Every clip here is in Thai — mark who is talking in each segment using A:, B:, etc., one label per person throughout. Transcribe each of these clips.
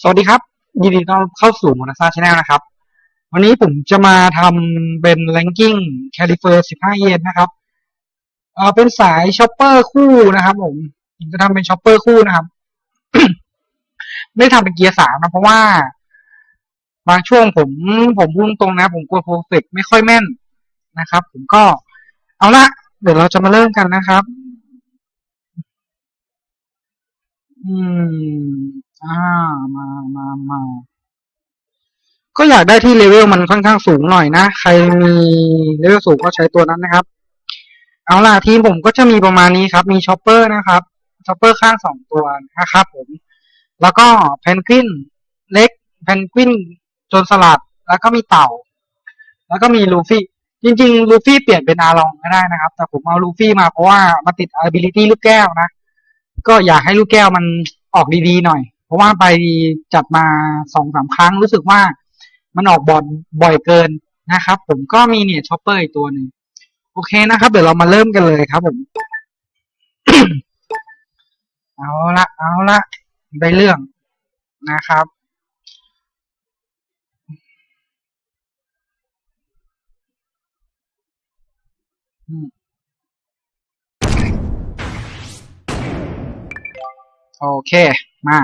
A: สวัสดีครับ ยินดีต้อนรับเข้าสู่มอนาซาชาแนลนะครับ วันนี้ผมจะมาทำเป็น ranking califer 15 เยนนะครับเอ่อเป็นสายช็อปเปอร์คู่นะครับผมผมจะทำเป็นช็อปเปอร์คู่นะครับ ไม่ได้ทำเป็นเกียร์สามนะเพราะว่า บางช่วงผมผมพุ่งตรงนะ ผมกลัว perfect ไม่ค่อยแม่นนะครับ ผมก็เอาละเดี๋ยวเราจะมาเริ่มกันนะครับ อืม อ่ามามามาก็อยากได้ที่เลเวลมันค่อนข้างสูงหน่อยนะ ใครมีเลเวลสูงก็ใช้ตัวนั้นนะครับ เอาล่ะทีมผมก็จะมีประมาณนี้ครับ มีช็อปเปอร์นะครับช็อปเปอร์ข้างสองตัวนะครับผม แล้วก็เพนกวินเล็กเพนกวินจนสลัด แล้วก็มีเต่า แล้วก็มีลูฟี่ จริงๆ ลูฟี่เปลี่ยนเป็นอาลองก็ได้นะครับ แต่ผมเอาลูฟี่มาเพราะว่ามาติด ability ลูกแก้วนะ ก็อยากให้ลูกแก้วมันออกดีๆหน่อย เพราะว่าไปจัดมาสองสามครั้งรู้สึกว่ามันออกบอลบ่อยเกินนะครับ ผมก็มีเนี่ยช็อปเปอร์อีกตัวหนึ่งโอเคนะครับ เดี๋ยวเรามาเริ่มกันเลยครับ ผม เอาละเอาละได้เรื่องนะครับโอเค มา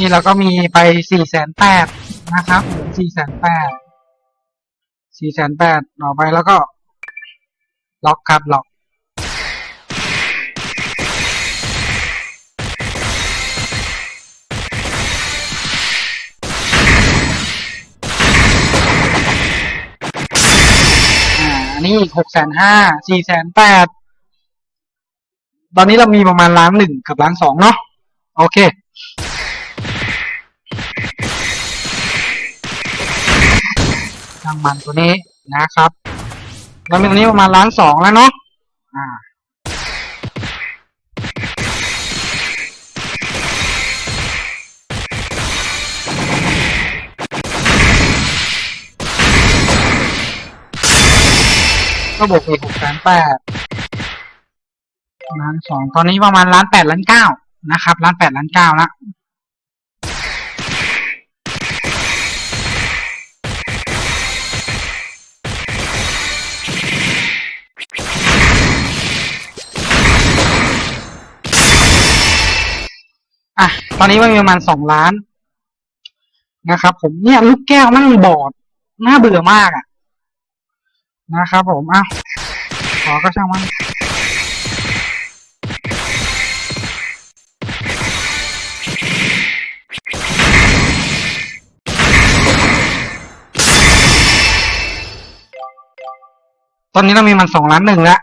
A: นี่เราก็มีไปสี่แสนแปดนะครับสี่แสนแปดสี่แสนแปดต่อไปแล้วก็ ล็อกครับล็อก อ่าอันนี้อีกหกแสนห้าสี่แสนแปดตอนนี้เรามีประมาณล้านหนึ่งกับล้านสองเนาะโอเค ช่างมันตัวนี้นะครับเรามีตัวนี้ประมาณล้านสองแล้วเนาะอ่าก็บวกไปหกแสนแปดล้านสองตอนนี้ประมาณล้านแปดล้านเก้านะครับล้านแปดล้านเก้าละ อะ ตอนนี้มันมีประมาณสองล้านนะครับ ผมเนี่ยลูกแก้วนั่งบอดน่าเบื่อมากอะ นะครับผมอะขอก็ช่างมันตอนนี้เรามีมันสองล้านหนึ่งแล้ว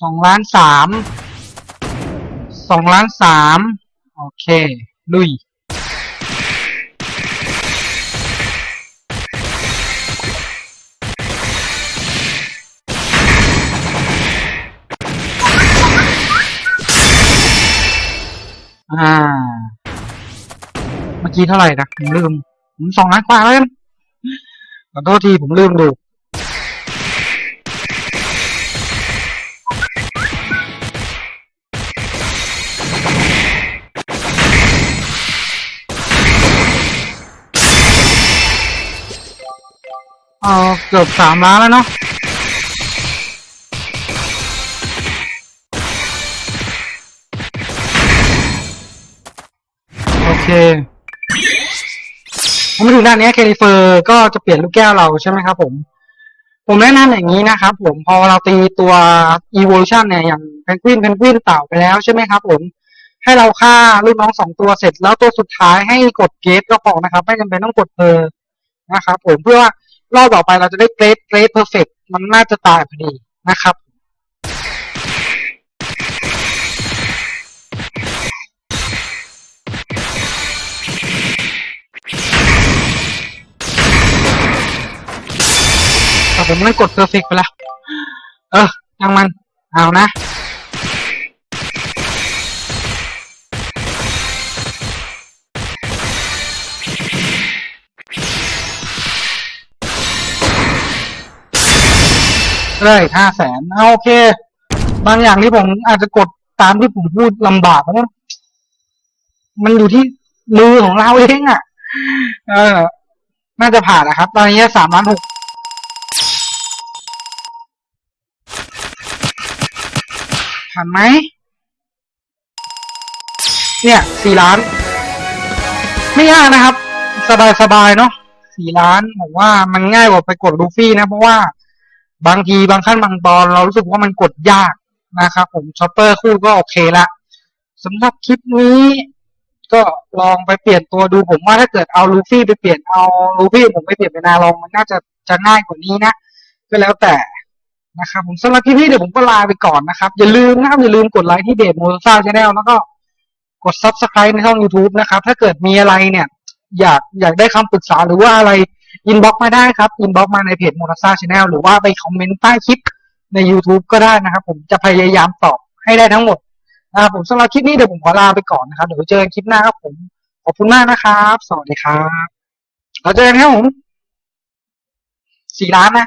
A: สองล้านสามสองล้านสามโอเค ลุย อ่า เมื่อกี้เท่าไหร่นะผมลืมผมสองล้านกว่าแล้วกันขอโทษทีผมลืมดู เอาเกือบสามล้านแล้วเนาะโอเคผมมาถึงด้านนี้เคลิเฟอร์ก็จะเปลี่ยนลูกแก้วเราใช่ไหมครับ ผม ผมแนะนำอย่างนี้นะครับ ผมพอเราตีตัว evolution เนี่ยอย่างเพนกวินเพนกวินเต่าไปแล้วใช่ไหมครับ ผมให้เราฆ่าลูกน้องสองตัวเสร็จแล้วตัวสุดท้ายให้กดเกตก็พอนะครับ ไม่จำเป็นต้องกดเพอร์นะครับ ผมเพื่อว่า รอบต่อไปเราจะได้เกรดเกรดเพอร์เฟกมันน่าจะตายพอดีนะครับแต่ผมนั่นกดเพอร์เฟกไปแล้วเออยังมัน เอานะ ได้ห้าแสนเอาโอเค บางอย่างที่ผมอาจจะกดตามที่ผมพูดลำบากเพราะมันอยู่ที่มือของเราเองอะ่ะ เออ น่าจะผ่านนะครับ ตอนนี้สามล้านหกผ่านไหม เนี่ยสี่ล้าน ไม่ยากนะครับ สบายสบายๆเนาะสี่ล้านผมว่ามันง่ายกว่าไปกดลูฟี่นะ เพราะว่า บางทีบางขั้นบางตอนเรารู้สึกว่ามันกดยากนะครับผมช็อปเปอร์คู่ก็โอเคละสำหรับคลิปนี้ ก็ลองไปเปลี่ยนตัวดูผมว่าถ้าเกิดเอาลูฟี่ไปเปลี่ยนเอาลูฟี่ผมไปเปลี่ยนเป็นนาลองมันน่าจะจะง่ายกว่านี้นะก็แล้วแต่นะครับผมสำหรับคลิปนี้เดี๋ยวผมก็ลาไปก่อนนะครับ อย่าลืมนะครับอย่าลืมกดไลค์ที่เดทโมโตซ่าชาแนลแล้วก็กด subscribe ในช่อง YouTube นะครับ ถ้าเกิดมีอะไรเนี่ย อยากอยากได้คำปรึกษาหรือว่าอะไร อินบ็อกมาได้ครับอินบ็อกมาในเพจโมนาซ่าชาแนลหรือว่าไปคอมเมนต์ใต้คลิปใน YouTube ก็ได้นะครับ ผมจะพยายามตอบให้ได้ทั้งหมดนะครับผมสำหรับคลิปนี้เดี๋ยวผมขอลาไปก่อนนะครับ เดี๋ยวเจอกันคลิปหน้าครับผม ขอบคุณมากนะครับ สวัสดีครับเราเจอกันครับผมสี่ล้านนะ